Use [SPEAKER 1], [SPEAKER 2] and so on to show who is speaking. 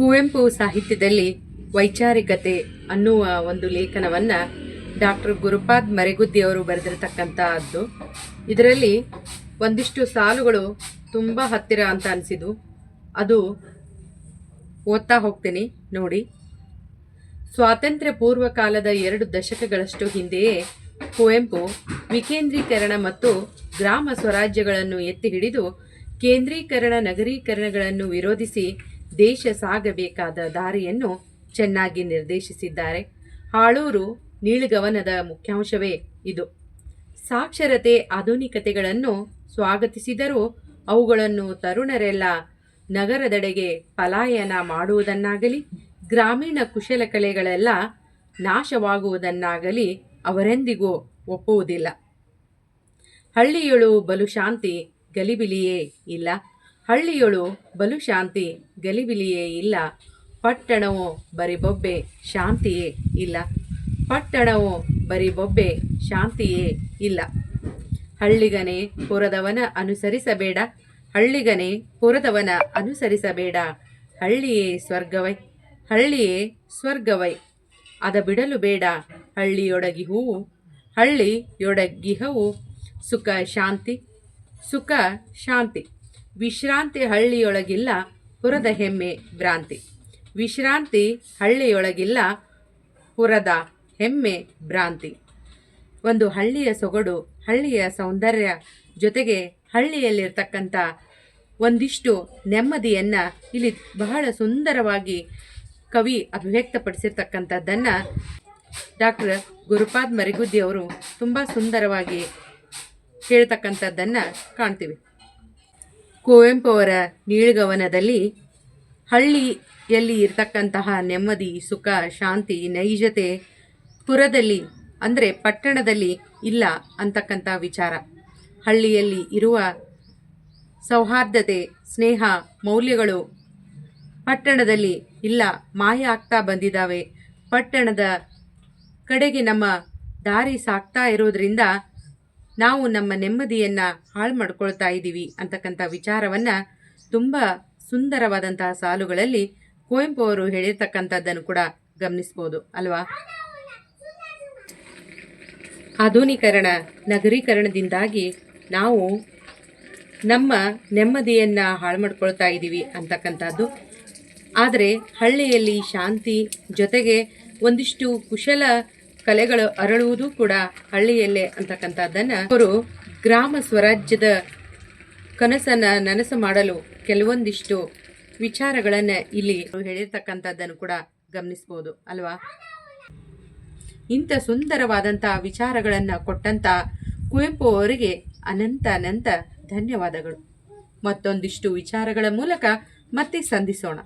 [SPEAKER 1] ಕುವೆಂಪು ಸಾಹಿತ್ಯದಲ್ಲಿ ವೈಚಾರಿಕತೆ ಅನ್ನುವ ಒಂದು ಲೇಖನವನ್ನು ಡಾಕ್ಟರ್ ಗುರುಪಾದ್ ಮರೆಗುದ್ದಿಯವರು ಅವರು ಬರೆದಿರತಕ್ಕಂಥದ್ದು ಇದರಲ್ಲಿ ಒಂದಿಷ್ಟು ಸಾಲುಗಳು ತುಂಬ ಹತ್ತಿರ ಅಂತ ಅನಿಸಿದು ಅದು ಓದ್ತಾ ಹೋಗ್ತೀನಿ, ನೋಡಿ. ಸ್ವಾತಂತ್ರ್ಯ ಪೂರ್ವ ಕಾಲದ ಎರಡು ದಶಕಗಳಷ್ಟು ಹಿಂದೆಯೇ ಕುವೆಂಪು ವಿಕೇಂದ್ರೀಕರಣ ಮತ್ತು ಗ್ರಾಮ ಸ್ವರಾಜ್ಯಗಳನ್ನು ಎತ್ತಿ ಹಿಡಿದು ಕೇಂದ್ರೀಕರಣ, ನಗರೀಕರಣಗಳನ್ನು ವಿರೋಧಿಸಿ ದೇಶ ಸಾಗಬೇಕಾದ ದಾರಿಯನ್ನು ಚೆನ್ನಾಗಿ ನಿರ್ದೇಶಿಸಿದ್ದಾರೆ. ಹಾಳೂರು ನೀಳ್ಗವನದ ಮುಖ್ಯಾಂಶವೇ ಇದು. ಸಾಕ್ಷರತೆ ಆಧುನಿಕತೆಗಳನ್ನು ಸ್ವಾಗತಿಸಿದರೂ ಅವುಗಳನ್ನು ತರುಣರೆಲ್ಲ ನಗರದೆಡೆಗೆ ಪಲಾಯನ ಮಾಡುವುದನ್ನಾಗಲಿ, ಗ್ರಾಮೀಣ ಕುಶಲಕಲೆಗಳೆಲ್ಲ ನಾಶವಾಗುವುದನ್ನಾಗಲಿ ಅವರೆಂದಿಗೂ ಒಪ್ಪುವುದಿಲ್ಲ. ಹಳ್ಳಿಯೊಳು ಬಲು ಶಾಂತಿ ಗಲಿಬಿಲಿಯೇ ಇಲ್ಲ. ಹಳ್ಳಿಯೊಳು ಬಲು ಶಾಂತಿ ಗಲಿಬಿಲಿಯೇ ಇಲ್ಲ. ಪಟ್ಟಣವು ಬರಿಬೊಬ್ಬೆ ಶಾಂತಿಯೇ ಇಲ್ಲ. ಪಟ್ಟಣವು ಬರಿಬೊಬ್ಬೆ ಶಾಂತಿಯೇ ಇಲ್ಲ. ಹಳ್ಳಿಗನೆ ಪುರದವನ ಅನುಸರಿಸಬೇಡ. ಹಳ್ಳಿಗನೆ ಪುರದವನ ಅನುಸರಿಸಬೇಡ. ಹಳ್ಳಿಯೇ ಸ್ವರ್ಗವೈ ಹಳ್ಳಿಯೇ ಸ್ವರ್ಗವೈ. ಅದ ಬಿಡಲು ಬೇಡ ಹಳ್ಳಿಯೊಡಗಿ ಹೂವು ಹಳ್ಳಿಯೊಡಗಿಹವು ಸುಖ ಶಾಂತಿ ಸುಖ ಶಾಂತಿ. ವಿಶ್ರಾಂತಿ ಹಳ್ಳಿಯೊಳಗಿಲ್ಲ ಪುರದ ಹೆಮ್ಮೆ ಭ್ರಾಂತಿ. ವಿಶ್ರಾಂತಿ ಹಳ್ಳಿಯೊಳಗಿಲ್ಲ ಪುರದ ಹೆಮ್ಮೆ ಭ್ರಾಂತಿ. ಒಂದು ಹಳ್ಳಿಯ ಸೊಗಡು, ಹಳ್ಳಿಯ ಸೌಂದರ್ಯ ಜೊತೆಗೆ ಹಳ್ಳಿಯಲ್ಲಿರ್ತಕ್ಕಂಥ ಒಂದಿಷ್ಟು ನೆಮ್ಮದಿಯನ್ನು ಇಲ್ಲಿ ಬಹಳ ಸುಂದರವಾಗಿ ಕವಿ ಅಭಿವ್ಯಕ್ತಪಡಿಸಿರ್ತಕ್ಕಂಥದ್ದನ್ನು ಡಾಕ್ಟರ್ ಗುರುಪಾದ್ ಮರಿಗುದ್ದಿ ಅವರು ತುಂಬ ಸುಂದರವಾಗಿ ಹೇಳ್ತಕ್ಕಂಥದ್ದನ್ನು ಕಾಣ್ತೀವಿ. ಕುವೆಂಪು ಅವರ ನೀಳ್ಗವನದಲ್ಲಿ ಹಳ್ಳಿಯಲ್ಲಿ ಇರ್ತಕ್ಕಂತಹ ನೆಮ್ಮದಿ, ಸುಖ, ಶಾಂತಿ, ನೈಜತೆ ಪುರದಲ್ಲಿ, ಅಂದರೆ ಪಟ್ಟಣದಲ್ಲಿ ಇಲ್ಲ ಅಂತಕ್ಕಂಥ ವಿಚಾರ. ಹಳ್ಳಿಯಲ್ಲಿ ಇರುವ ಸೌಹಾರ್ದತೆ, ಸ್ನೇಹ, ಮೌಲ್ಯಗಳು ಪಟ್ಟಣದಲ್ಲಿ ಇಲ್ಲ, ಮಾಯ ಆಗ್ತಾ ಬಂದಿದ್ದಾವೆ. ಪಟ್ಟಣದ ಕಡೆಗೆ ನಮ್ಮ ದಾರಿ ಸಾಕ್ತಾ ಇರೋದ್ರಿಂದ ನಾವು ನಮ್ಮ ನೆಮ್ಮದಿಯನ್ನು ಹಾಳು ಮಾಡ್ಕೊಳ್ತಾ ಇದ್ದೀವಿ ಅಂತಕ್ಕಂಥ ವಿಚಾರವನ್ನು ತುಂಬ ಸುಂದರವಾದಂತಹ ಸಾಲುಗಳಲ್ಲಿ ಕುವೆಂಪು ಅವರು ಹೇಳಿರ್ತಕ್ಕಂಥದ್ದನ್ನು ಕೂಡ ಗಮನಿಸ್ಬೋದು, ಅಲ್ವಾ? ಆಧುನೀಕರಣ, ನಗರೀಕರಣದಿಂದಾಗಿ ನಾವು ನಮ್ಮ ನೆಮ್ಮದಿಯನ್ನು ಹಾಳು ಮಾಡ್ಕೊಳ್ತಾ ಇದ್ದೀವಿ ಅಂತಕ್ಕಂಥದ್ದು. ಆದರೆ ಹಳ್ಳಿಯಲ್ಲಿ ಶಾಂತಿ ಜೊತೆಗೆ ಒಂದಿಷ್ಟು ಕುಶಲ ಕಲೆಗಳು ಅರಳುವುದು ಕೂಡ ಹಳ್ಳಿಯಲ್ಲೇ ಅಂತಕ್ಕಂಥದ್ದನ್ನು ಅವರು ಗ್ರಾಮ ಸ್ವರಾಜ್ಯದ ಕನಸನ್ನು ನನಸು ಮಾಡಲು ಕೆಲವೊಂದಿಷ್ಟು ವಿಚಾರಗಳನ್ನು ಇಲ್ಲಿ ಹೇಳಿರ್ತಕ್ಕಂಥದ್ದನ್ನು ಕೂಡ ಗಮನಿಸ್ಬೋದು, ಅಲ್ವಾ? ಇಂಥ ಸುಂದರವಾದಂಥ ವಿಚಾರಗಳನ್ನು ಕೊಟ್ಟಂಥ ಕುವೆಂಪು ಅವರಿಗೆ ಅನಂತ ಅನಂತ ಧನ್ಯವಾದಗಳು. ಮತ್ತೊಂದಿಷ್ಟು ವಿಚಾರಗಳ ಮೂಲಕ ಮತ್ತೆ ಸಂಧಿಸೋಣ.